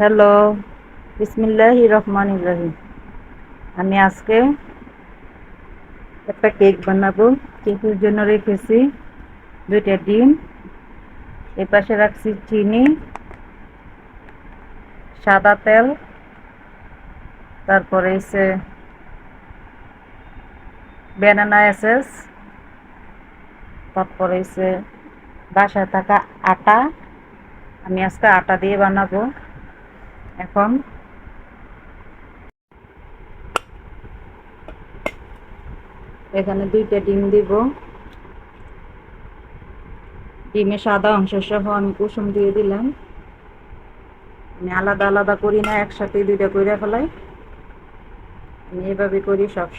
Hello, বিসমিল্লাহ রহমান ইব্রাহিম আমি আজকে একটা কেক বানাবো। কেকের জন্য রেখেছি দুইটা ডিম, এ পাশে রাখছি চিনি, সাদা তেল, তারপরে এসে ব্যানানা এসেস তারপরে এসে বাসায় থাকা আটা। আমি আজকে আটা দিয়ে বানাবো। এখন? এখানে দুইটা ডিম দিব। ডিমের সাদা অংশ সহ আমি কুসুম দিয়ে দিলাম। আমি আলাদা আলাদা করি না, একসাথে দুইটা করে ফেলাই। আমি এভাবে করি সব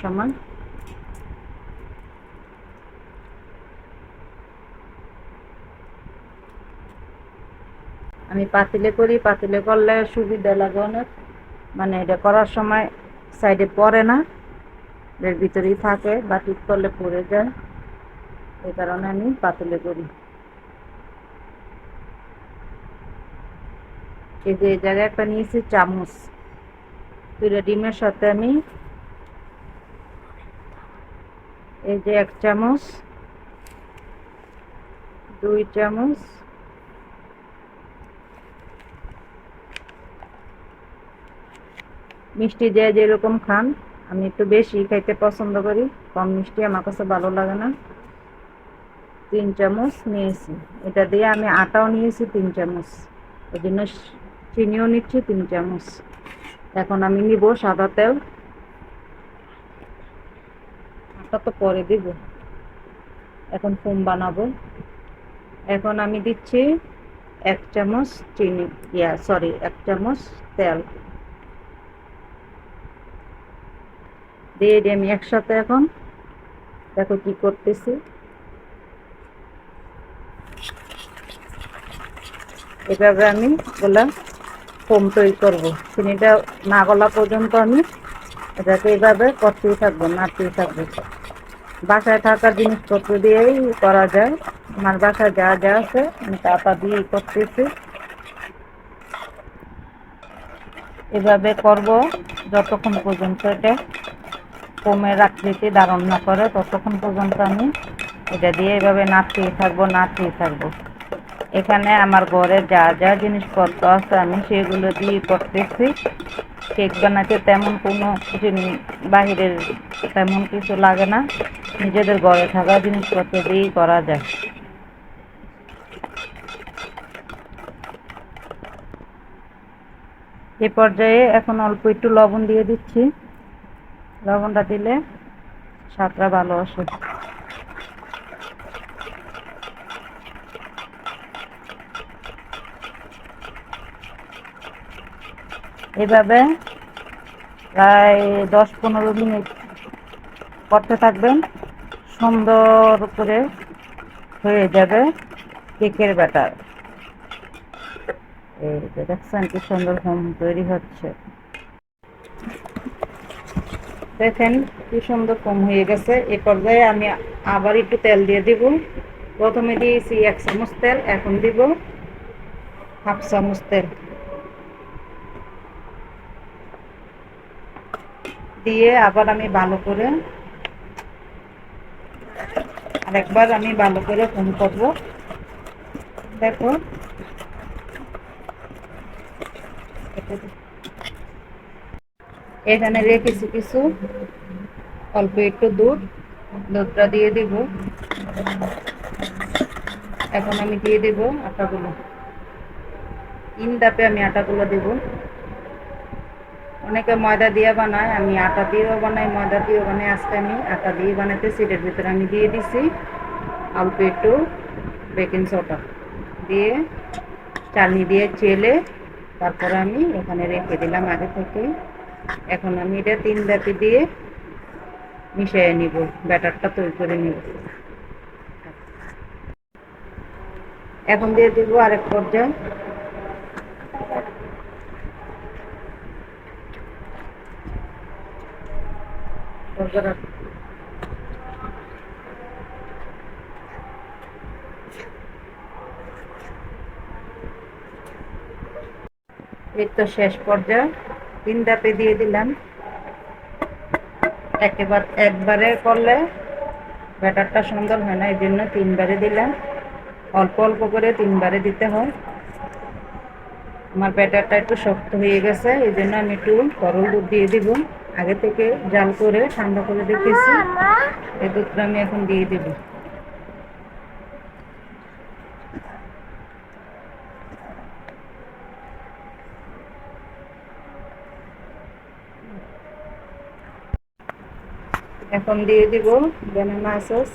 আমি পাতিলে করি, পাতিলে করলে সুবিধা লাগে অনেক। মানে এটা করার সময় সাইডে পড়ে না, এর ভিতরেই থাকে, বা ঠিক করলে পড়ে যায়। এই কারণে আমি পাতিলে করি। এই যে এই জায়গায় একটা নিয়েছি চামচ। দুইটা ডিমের সাথে আমি এই যে এক চামচ, দুই চামচ মিষ্টি যে যেরকম খান, আমি একটু বেশি খাইতে পছন্দ করি। কম মিষ্টি আমার কাছে ভালো লাগে না। তিন চামচ নিয়েছি। এটা দিয়ে আমি আটাও নিয়েছি, তিন চামচ। ওই জন্য চিনিও নিচ্ছি, তিন চামচ। এখন আমি নিব সাদা তেল। আটা তো পরে দিব। এখন ফোম বানাবো। এখন আমি দিচ্ছি এক চামচ চিনি, ইয়া সরি এক চামচ তেল। দিয়ে আমি একসাথে এখন, দেখো কি করতেছি। এভাবে আমি গোলা ফোম তৈরি করব। চিনিটা না গলা পর্যন্ত আমি এটাকে এইভাবে করতেই থাকব, নাড়তেই থাকব। বাসায় থাকা জিনিসপত্র দিয়েই করা যায়। আমার বাসায় যা যা আছে আমি তা দিয়েই করতেছি। এভাবে করব যতক্ষণ পর্যন্ত এটা কমের আকৃতি ধারণ না করে, ততক্ষণ পর্যন্ত আমি এটা দিয়ে এভাবে নাড়তেই থাকব নাড়তেই থাকব। এখানে আমার ঘরে যা যা জিনিসপত্র আছে আমি সেগুলো দিয়ে করতেছি। কেক বানাতে তেমন কোনো জিনিস বাহিরের তেমন কিছু লাগে না। নিজেদের ঘরে থাকা জিনিসপত্র দিয়েই করা যায়। এ পর্যায়ে এখন অল্প একটু লবণ দিয়ে দিচ্ছি। লবণটা দিলে স্বাদটা ভালো আসে। এভাবে প্রায় দশ পনেরো মিনিট করতে থাকবেন। সুন্দর করে হয়ে যাবে কেকের ব্যাটার। এই দেখছেন কি সুন্দর হোম তৈরি হচ্ছে। দেখেন কি সুন্দর কম হয়ে গেছে। এ পর্যায়ে আমি আবার একটু তেল দিয়ে দিব। প্রথমে দিয়েছি এক চামচ তেল, এখন দিব হাফ চামচ তেল। দিয়ে আবার আমি ভালো করে আরেকবার আমি ভালো করে ফোন করব। দেখো এখানে রেখেছি কিছু। অল্প একটু দুধ। দুধটা দিয়ে দিব। এখন আমি দিয়ে দেব আটাগুলো। তিন ধাপে আমি আটাগুলো দেব। অনেকে ময়দা দিয়ে বানায়, আমি আটা দিয়েও বানাই, ময়দা দিয়েও বানাই। আজকে আমি আটা দিয়ে বানাতেছি এটার ভিতরে আমি দিয়ে দিছি অল্প একটু বেকিং সোডা। দিয়ে চালনি দিয়ে চেলে তারপরে আমি এখানে রেখে দিলাম আগে থেকে। এখন আমি এটা তিন দাপি দিয়ে মিশিয়ে নিব, ব্যাটারটা তৈরি করে নিব। এখন দিয়ে দিব আরেক পর্যায়ে। এই তো শেষ পর্যায়ে। তিন ধাপে দিয়ে দিলাম। একেবার একবারে করলে ব্যাটারটা সুন্দর হয় না, এই জন্য তিনবারে দিলাম। অল্প অল্প করে তিনবারে দিতে হয়। আমার ব্যাটারটা একটু শক্ত হয়ে গেছে, এই জন্য আমি একটু তরল দুধ দিয়ে দিব। আগে থেকে জাল করে ঠান্ডা করে রেখেছি এই দুধটা আমি এখন দিয়ে দিব। এখন দিয়ে দিব ব্যানানা সস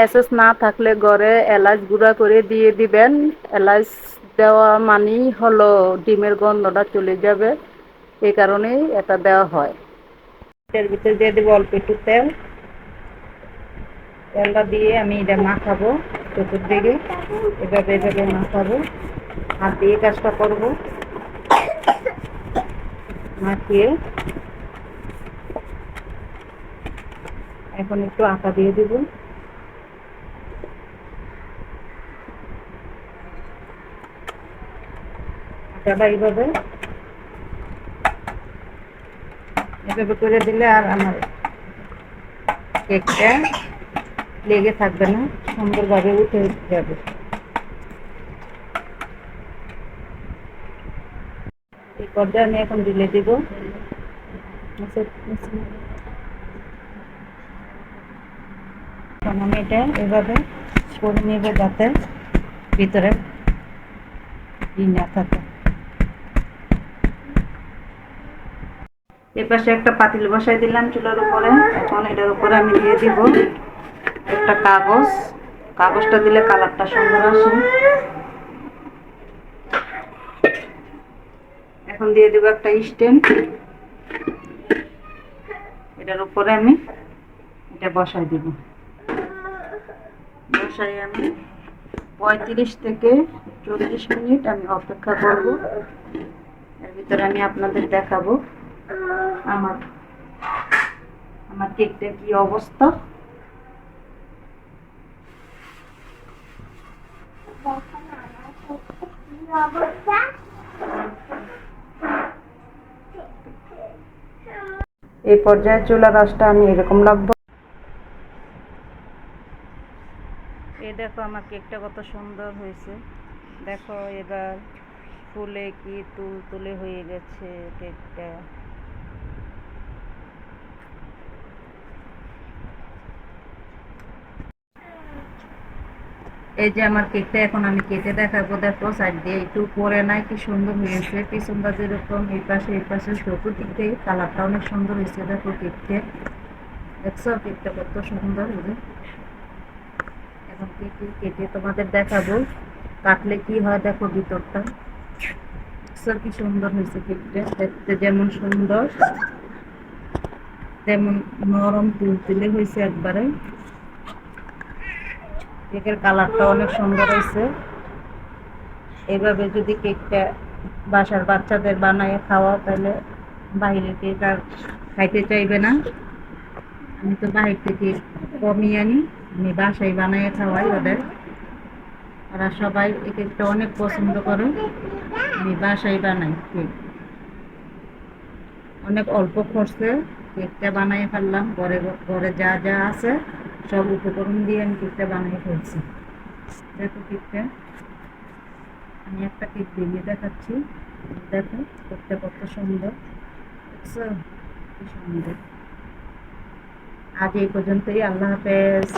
এসএস না থাকলে ঘরে এলাচ গুঁড়া করে দিয়ে দিবেন। এলাচ দেওয়া মানেই হলো ডিমের গন্ধটা চলে যাবে এই কারণেই এটা দেওয়া হয়। এর ভিতরে দিয়ে দেবো অল্প একটু তেল। তেলটা দিয়ে আমি এটা মাখাবো চতুর্দিকে। এভাবে এভাবে মাখাবো। হাত দিয়ে কাজটা করব। মাখিয়ে এখন একটু আটা দিয়ে দিব। আটাটা এইভাবে। এভাবে করে দিলে আর আমার কেকটা লেগে থাকবে না, সুন্দরভাবে উঠে যাবে এই পর্যায়ে আমি এখন দিলে দিব। আমি এটা এভাবে করে নেব যাতে ভিতরে ই না থাকে। এ পাশে একটা পাতিল বসাই দিলাম চুলার উপরে। এখন এটার উপরে আমি দিয়ে দিব একটা কাগজ। কাগজটা দিলে কালারটা সুন্দর আসে। এখন দিয়ে দেবো একটা স্ট্যান্ড এটার উপরে আমি এটা বসাই দিব। বসাই আমি পঁয়ত্রিশ থেকে চল্লিশ মিনিট আমি অপেক্ষা করব। এর ভিতরে আমি আপনাদের দেখাবো আমার আমার কেকটার কি অবস্থা? এই পর্যায়ে চুলা রসটা আমি এরকম রাখব এই দেখো আমার কেকটা কত সুন্দর হয়েছে। দেখো এবার ফুলে কি তুল তুলে হয়ে গেছে কেকটা। এই যে আমার কেকটা এখন আমি কেটে দেখাবো, দেখো সাইড দিয়ে একটু পরে নাই, কি সুন্দর হয়েছে, পিছনটা যেরকম, এই পাশে এই পাশে চতুর্দিকে কালারটা অনেক সুন্দর হয়েছে, দেখো কেকটা। দেখছ, কেকটা কত সুন্দর হয়েছে এখন কেটে কেটে তোমাদের দেখাবো, কাটলে কি হয় দেখো ভিতরটা। দেখছ কি সুন্দর হয়েছে কেকটা, দেখতে যেমন সুন্দর, তেমন নরম, তুলতুলে হয়েছে একবারে। কেকের কালারটা অনেক সুন্দর হয়েছে। এভাবে যদি কেকটা বাসার বাচ্চাদের বানায় খাওয়া তাহলে বাইরে কেক আর খাইতে চাইবে না। আমি তো বাহির থেকে কমিয়ে আনি, আমি বাসায় বানায় খাওয়াই ওদের। ওরা সবাই এই কেকটা অনেক পছন্দ করে, আমি বাসায় বানাই কেক অনেক অল্প খরচে কেকটা বানিয়ে ফেললাম, ঘরে ঘরে যা যা আছে। সব উপকরণ দিয়ে আমি কেকটা বানিয়ে ফেলছি। দেখো কেকটা আমি একটা কেক বেরিয়ে দেখাচ্ছি। দেখো কেকটা কত সুন্দর। কি সুন্দর। আজ এই পর্যন্তই। আল্লাহ হাফেজ।